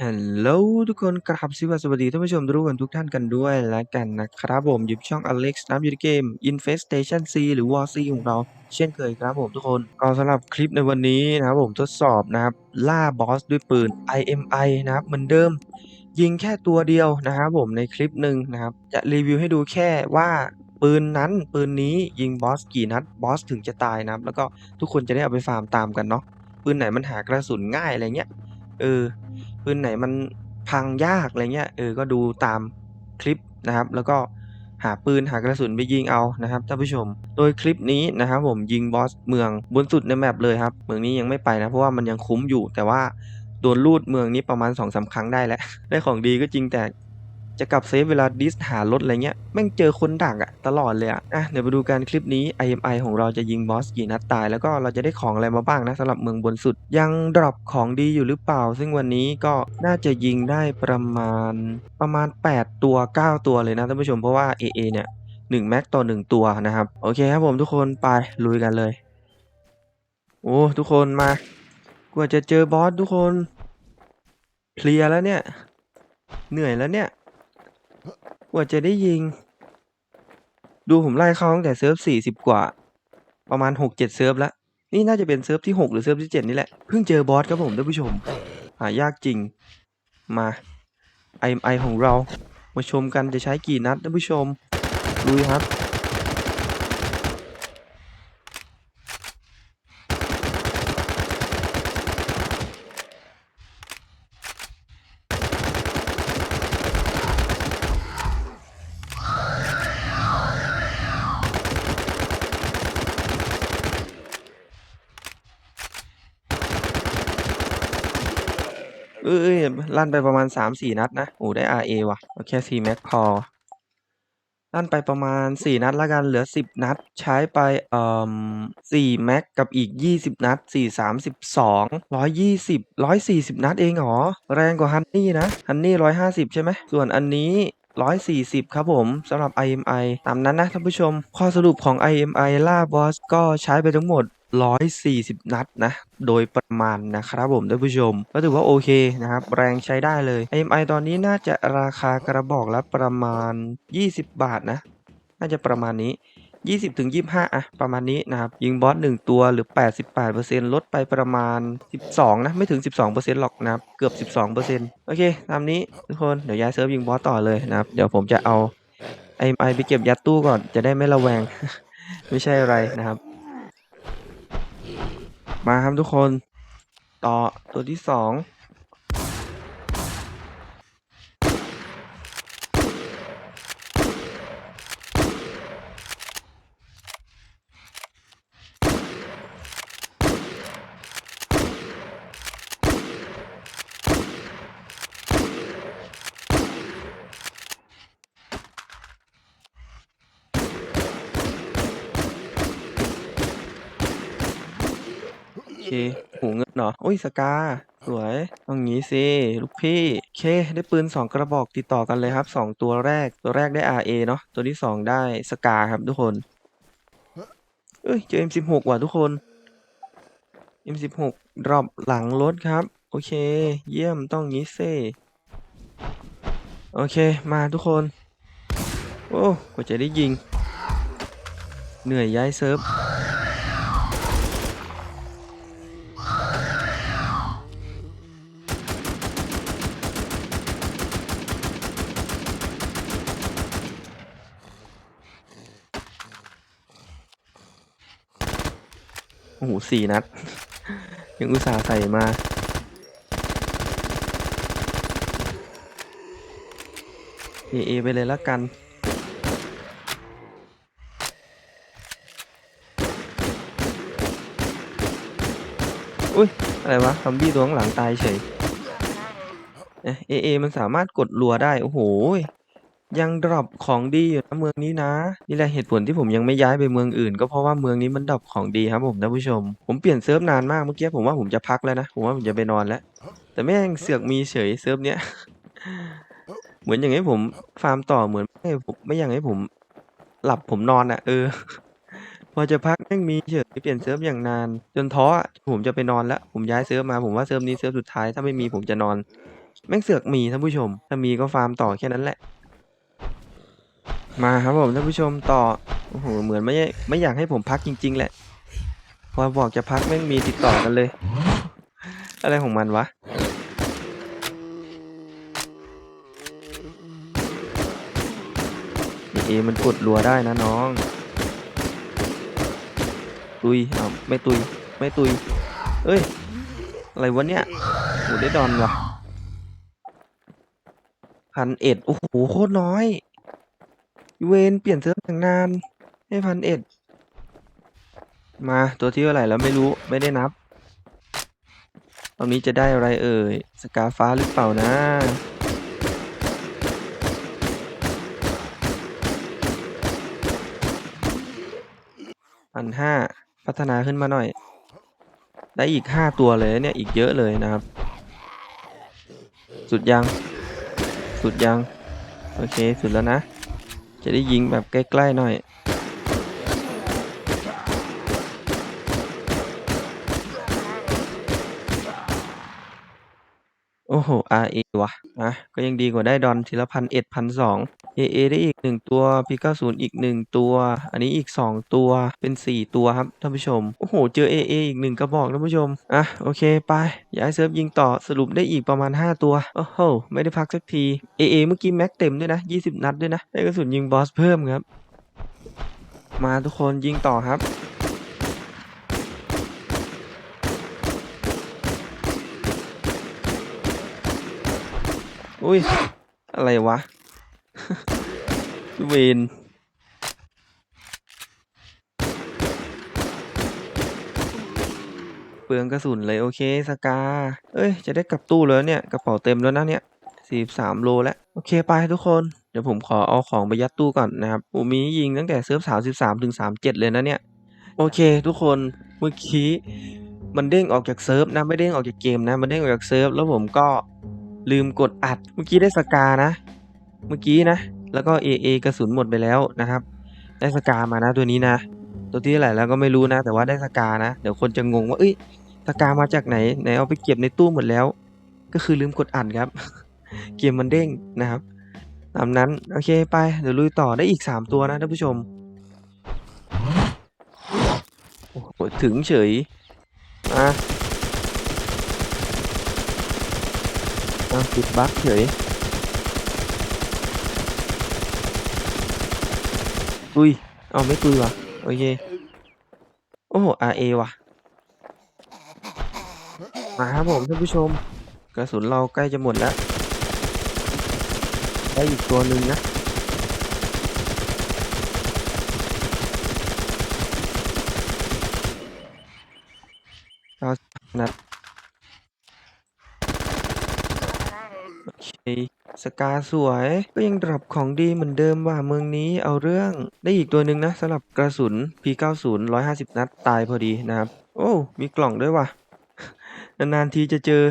ฮัลโหลทุกคนกราบสวัสดีท่านผู้ชมทุกคนทุกท่านกันด้วยแล้วกันนะครับผมอยู่ช่อง Alex นะอยู่ในเกม Infestation C หรือ War C ของเรา เช่นเคยครับผมทุกคน ก็สำหรับคลิปในวันนี้นะครับผมทดสอบนะครับ ล่าบอสด้วยปืน IMI นะครับเหมือนเดิม ยิงแค่ตัวเดียวนะครับผมในคลิปหนึ่งนะครับ จะรีวิวให้ดูแค่ว่าปืนนั้นปืนนี้ยิงบอสกี่นัดบอสถึงจะตายนะครับแล้วก็ทุกคนจะได้เอาไปฟาร์มตามกันเนาะปืนไหนมันหากระสุนง่ายอะไรเงี้ยเออ ปืนไหนมันพังยากอะไรเงี้ยเออก็ดูตามคลิปนะครับ แล้วก็หาปืนหากระสุนไปยิงเอานะครับท่านผู้ชม โดยคลิปนี้นะครับผมยิงบอสเมืองบนสุดในแมปเลยครับเมืองนี้ยังไม่ไปนะเพราะว่ามันยังคุ้มอยู่ แต่ว่าโดนลูดเมืองนี้ประมาณ2อสาครั้งได้แล้วได้ของดีก็จริงแต่ จะกลับเซฟเวลาดิสหารถอะไรเงี้ยแม่งเจอคนดักอะตลอดเลยอะอะเดี๋ยวไปดูกันคลิปนี้ IMI ของเราจะยิงบอสกี่นัดตาย แล้วก็เราจะได้ของอะไรมาบ้างนะสำหรับเมืองบนสุด ยังดรอปของดีอยู่หรือเปล่า ซึ่งวันนี้ก็น่าจะยิงได้ประมาณประมาณ 8 ตัว 9 ตัวเลยนะท่านผู้ชมเพราะว่า AA เนี่ย1แม็กต่อ 1 ตัวนะครับ โอเคครับผมทุกคนไปลุยกันเลย โอ้ทุกคนมากว่าจะเจอบอสทุกคนเพลียแล้วเนี่ย เหนื่อยแล้วเนี่ย กว่าจะได้ยิง ดูผมไล่เข้าตั้งแต่เซิร์ฟสี่สิบกว่า ประมาณหกเจ็ดเซิร์ฟแล้ว นี่น่าจะเป็นเซิร์ฟที่หกหรือเซิร์ฟที่เจ็ดนี่แหละ เพิ่งเจอบอสครับผมท่านผู้ชม หายากจริง มาไอไอของเรา มาชมกันจะใช้กี่นัดท่านผู้ชมลุยครับ เอ้ยลั่นไปประมาณสามสี่นัดนะ โอ้ได้ RA ว่ะเอาแค่สี่แม็กพอ ลั่นไปประมาณสี่นัดล้วกัน เหลือสิบนัด ใช้ไปเอ่อสี่แม็กกับอีกยี่สิบนัดสี่สามสิบสองร้อยยี่สิบร้อยสี่สิบนัดเองเหรอ แรงกว่าฮันนี่นะ ฮันนี่ร้อยห้าสิบใช่ไหม ส่วนอันนี้140 ครับผมสำหรับ IMI ตามนั้นนะท่านผู้ชม ข้อสรุปของ IMI ล่าบอสก็ใช้ไปทั้งหมด 140 นัดนะ โดยประมาณนะครับผมท่านผู้ชม ก็ถือว่าโอเคนะครับ แรงใช้ได้เลย IMI ตอนนี้น่าจะราคากระบอกละประมาณ 20 บาทนะ น่าจะประมาณนี้ 20ถึง25อะประมาณนี้นะครับ ยิงบอส1ตัวหรือ 88%ลดไปประมาณ 12 นะ ไม่ถึง 12%หรอกนะครับ เกือบ 12%โอเค ตามนี้ทุกคน เดี๋ยวย้ายเซิร์ฟยิงบอสต่อเลยนะครับ เดี๋ยวผมจะเอา IMI ไปเก็บยัดตู้ก่อน จะได้ไม่ระแวง ไม่ใช่อะไรนะครับ มาครับทุกคน ต่อตัวที่สอง หูเงินเหรอโอ้ยสกา สวยต้องงี้สิลูกพี่โอเค ได้ปืนสองกระบอกติดต่อกันเลยครับสองตัวแรกตัวแรกได้ RA เนาะตัวที่สองได้สกาครับทุกคน เอ้ยเจอ M16 ว่ะทุกคน M16 ดรอปหลังรถครับ โอเค เยี่ยมต้องงี้เซโอเคมาทุกคน โอ้กว่าจะได้ยิง เหนื่อยย้ายเซิร์ฟ สี่นัด ยังอุตส่าห์ใส่มา เอเอไปเลยละกันอุ้ย อะไรวะซอมบี้ตัวข้างหลังตายเฉย เอเอเอมันสามารถกดรัวได้ โอ้โห ยังดรอปของดีอยู่นะเมืองนี้นะ นี่แหละเหตุผลที่ผมยังไม่ย้ายไปเมืองอื่น ก็เพราะว่าเมืองนี้มันดรอปของดีครับผมท่านผู้ชม ผมเปลี่ยนเซิร์ฟนานมากเมื่อกี้ผมว่าผมจะพักแล้วนะ ผมว่าผมจะไปนอนแล้ว แต่แม่งเสือกมีเฉยเซิร์ฟเนี้ย เหมือนอย่างให้ผมฟาร์มต่อเหมือนไม่ให้ผมไม่อย่างให้ผม หลับผมนอนอะ เออ พอจะพักแม่งมีเฉยเปลี่ยนเซิร์ฟอย่างนาน จนท้อผมจะไปนอนแล้ว ผมย้ายเซิร์ฟมาผมว่าเซิร์ฟนี้เซิร์ฟสุดท้ายถ้าไม่มีผมจะนอน แม่งเสือกมีท่านผู้ชม ถ้ามีก็ฟาร์มต่อแค่นั้นแหละ มาครับผมท่านผู้ชมต่อโอ้โหเหมือนไม่ไม่อยากให้ผมพักจริง ๆ แหละ พอบอกจะพักแม่มีติดต่อกันเลย อะไรของมันวะเอมันกดรัวได้นะน้อง ตุยอ้าวไม่ตุย ไม่ตุย เอ้ย อะไรวะเนี่ยโหได้ดอนวะพันเอ็ดโอ้โหโคตรน้อย ยเวนเปลี่ยนเซิร์ฟอย่างนานให้พันเอ็ด มาตัวที่เท่าไหร่แล้วไม่รู้ไม่ได้นับ ตอนนี้จะได้อะไรเอ่ย สกาฟ้าหรือเปล่านะพันห้าพัฒนาขึ้นมาหน่อย ได้อีกห้าตัวเลยเนี่ย อีกเยอะเลยนะครับ สุดยัง สุดยัง โอเค สุดแล้วนะ จะได้ยิงแบบใกล้ๆหน่อยโอ้โห RA วะ อะ ก็ยังดีกว่าได้ดอนทีละพันเอ็ดพันสอง AA ได้อีกหนึ่งตัว P90 อีกหนึ่งตัว อันนี้อีกสองตัวเป็นสี่ตัวครับท่านผู้ชม โอ้โห เจอ AA อีกหนึ่งกระบอกท่านผู้ชม อะ โอเคไป ย้ายเซิร์ฟยิงต่อสรุปได้อีกประมาณ 5 ตัว โอ้โห ไม่ได้พักสักที AA เมื่อกี้แม็กเต็มด้วยนะ 20 นัดด้วยนะ ได้กระสุนยิงบอสเพิ่มครับ มาทุกคนยิงต่อครับอุ้ย อะไรวะ เวนเปลืองกระสุนเลยโอเคสกา เอ้ย จะได้กลับตู้แล้วเนี่ยกระเป๋าเต็มแล้วนะเนี่ยสี่สามโลแล้ว โอเคไปทุกคน เดี๋ยวผมขอเอาของไปยัดตู้ก่อนนะครับผมมียิงตั้งแต่เซิร์ฟสามสิบสามถึงสามเจ็ดเลยนะเนี่ย โอเคทุกคนเมื่อกี้มันเด้งออกจากเซิร์ฟนะไม่เด้งออกจากเกมนะ มันเด้งออกจากเซิร์ฟแล้วผมก็ลืมกดอัดเมื่อกี้ได้สกานะ เมื่อกี้นะ แล้วก็ AA กระสุนหมดไปแล้วนะครับ ได้สกามานะตัวนี้นะ ตัวที่เท่าไหร่แล้วก็ไม่รู้นะ แต่ว่าได้สกานะ เดี๋ยวคนจะงงว่า เอ้ยสกามาจากไหน ไหนเอาไปเก็บในตู้หมดแล้ว ก็คือลืมกดอัดครับ เกมมันเด้งนะครับ ตามนั้น โอเคไป เดี๋ยวลุยต่อได้อีก 3 ตัวนะท่านผู้ชม โอ้โหถึงเฉย มาอะติดบั๊กเฉย ตุยเอาไม่ตุยว่ะโอเคโอ้โห RA ว่ะมาครับผมท่านผู้ชม กระสุนเราใกล้จะหมดแล้วได้อีกตัวหนึ่งนะเก้านัดโอเค สกาสวยก็ยังดรอปของดีเหมือนเดิมว่าเมืองนี้เอาเรื่องได้อีกตัวหนึ่งนะสำหรับกระสุน P90 150 นัดตายพอดีนะครับ โอ้ มีกล่องด้วยว่ะ นานๆทีจะเจอ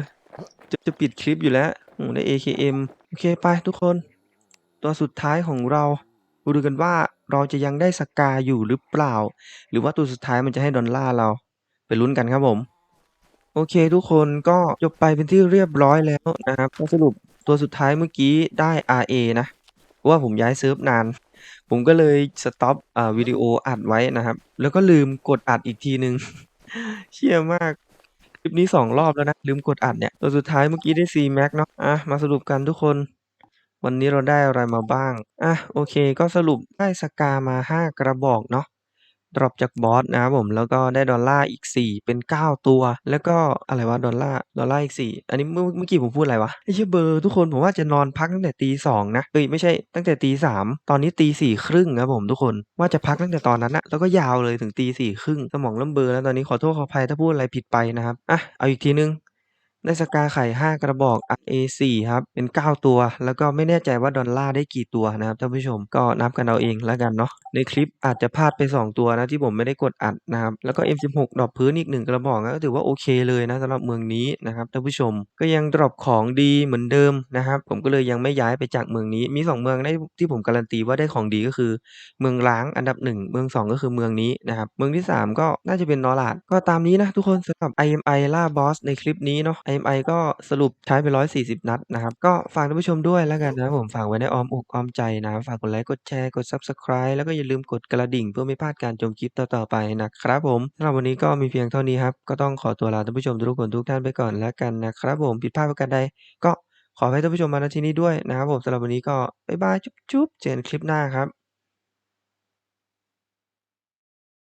จะจะปิดคลิปอยู่แล้วได้ AKM โอเคไปทุกคน ตัวสุดท้ายของเรามาดูกันว่าเราจะยังได้สกาอยู่หรือเปล่า หรือว่าตัวสุดท้ายมันจะให้ดอลลาร์เรา ไปลุ้นกันครับผม โอเคทุกคนก็จบไปเป็นที่เรียบร้อยแล้วนะครับสรุปตัวสุดท้ายเมื่อกี้ได้ RA นะว่าผมย้ายเซิร์ฟนาน ผมก็เลยสต็อปอ่าวิดีโออัดไว้นะครับ แล้วก็ลืมกดอัดอีกทีนึงเชี่ยมากคลิปนี้สองรอบแล้วนะ ลืมกดอัดเนี่ย ตัวสุดท้ายเมื่อกี้ได้ C Max เนาะอะมาสรุปกันทุกคน วันนี้เราได้อะไรมาบ้าง อะโอเค ก็สรุปได้สกามาห้ากระบอกเนาะ ดรอปจากบอสนะครับผมแล้วก็ได้ดอลลาร์อีก 4 เป็น 9 ตัว แล้วก็อะไรวะดอลลาร์ดอลลาร์อีก 4 อันนี้เมื่อเมื่อกี้ผมพูดอะไรวะไอ้เชี่ยเบอร์ทุกคนผมว่าจะนอนพักตั้งแต่ตีสองนะเอ้ยไม่ใช่ตั้งแต่ตีสามตอนนี้ตีสี่ครึ่งครับผมทุกคนว่าจะพักตั้งแต่ตอนนั้นนะแล้วก็ยาวเลยถึงตีสี่ครึ่งสมองเริ่มเบลอแล้วตอนนี้ขอโทษขออภัยถ้าพูดอะไรผิดไปนะครับอะเอาอีกทีนึง ได้สกาไข่ 5 กระบอก RA4 ครับ เป็น 9 ตัว แล้วก็ไม่แน่ใจว่าดอลลาร์ได้กี่ตัวนะครับท่านผู้ชมก็นับกันเอาเองแล้วกันเนาะในคลิปอาจจะพลาดไป 2 ตัวนะที่ผมไม่ได้กดอัดนะครับแล้วก็ M16 ดรอปพื้นอีก 1 กระบอกก็ถือว่าโอเคเลยนะสำหรับเมืองนี้นะครับท่านผู้ชมก็ยังดรอปของดีเหมือนเดิมนะครับผมก็เลยยังไม่ย้ายไปจากเมืองนี้ มี 2 เมืองได้ที่ผมการันตีว่าได้ของดีก็คือ เมืองล้างอันดับ 1 เมือง 2 ก็คือเมืองนี้นะครับเมืองที่ 3 ก็น่าจะเป็นนอร์ลาดก็ตามนี้นะทุกคนสำหรับ IMI ล่าบอสในคลิปนี้เนาะ IMI ก็สรุปใช้ไป40 นัดนะครับ ก็ฝากท่านผู้ชมด้วยแล้วกันนะครับผม ฝากไว้ในอ้อมอกอ้อมใจนะครับ ฝากกดไลค์ กดแชร์ กด Subscribe แล้วก็อย่าลืมกดกระดิ่งเพื่อไม่พลาดการชมคลิปต่อ ๆ ไปนะครับผม สำหรับวันนี้ก็มีเพียงเท่านี้ครับ ก็ต้องขอตัวลาท่านผู้ชมทุกคนทุกท่านไปก่อนแล้วกันนะครับผม ผิดพลาดประการใดก็ขออภัยท่านผู้ชมมาณที่นี้ด้วยนะครับผมสำหรับวันนี้ก็บ๊ายบายจุ๊บๆเจอกันคลิปหน้าครับ